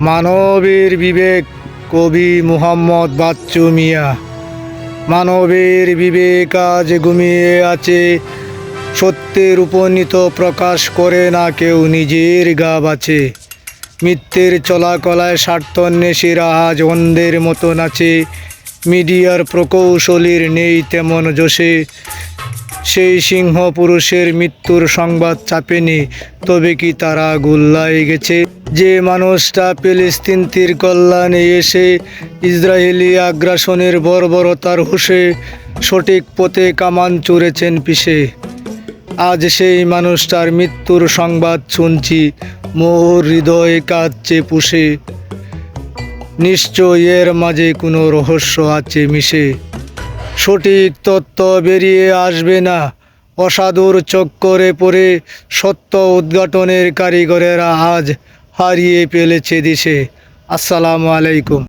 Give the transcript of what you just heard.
মানবের বিবেক কবি মুহাম্মদ বাচ্চু মিয়া। মানবের বিবেক আজ ঘুমিয়ে আছে, সত্যের উপনীত প্রকাশ করে না কেউ নিজের গা বাঁচে। মিথ্যের চলাকলায় স্বার্থন্বেষীরা আজ অন্ধের মতো নাচে মিডিয়ার প্রকৌশলীর নেই তেমন জোশে। সেই সিংহ পুরুষের মৃত্যুর সংবাদ চাপেনি, তবে কি তারা গুল্লায় গেছে? যে মানুষটা ফিলিস্তিন তীর কল্যাণে এসে ইসরায়েলি আগ্রাসনের বর্বরতার হুসে সঠিক পথে কামান চড়েছেন পিষে। আজ সেই মানুষটার মৃত্যুর সংবাদ শুনছি, মোর হৃদয়ে কাঁদছে পুষে। নিশ্চয় এর মাঝে কোনো রহস্য আছে মিশে। সঠিক তত্ত্ব বেরিয়ে আসবে না। অসাধুর চক্করে পড়ে সত্য উদ্ঘাটনের কারিগরেরা আজ হারিয়ে ফেলেছে দিশে। আসসালামু আলাইকুম।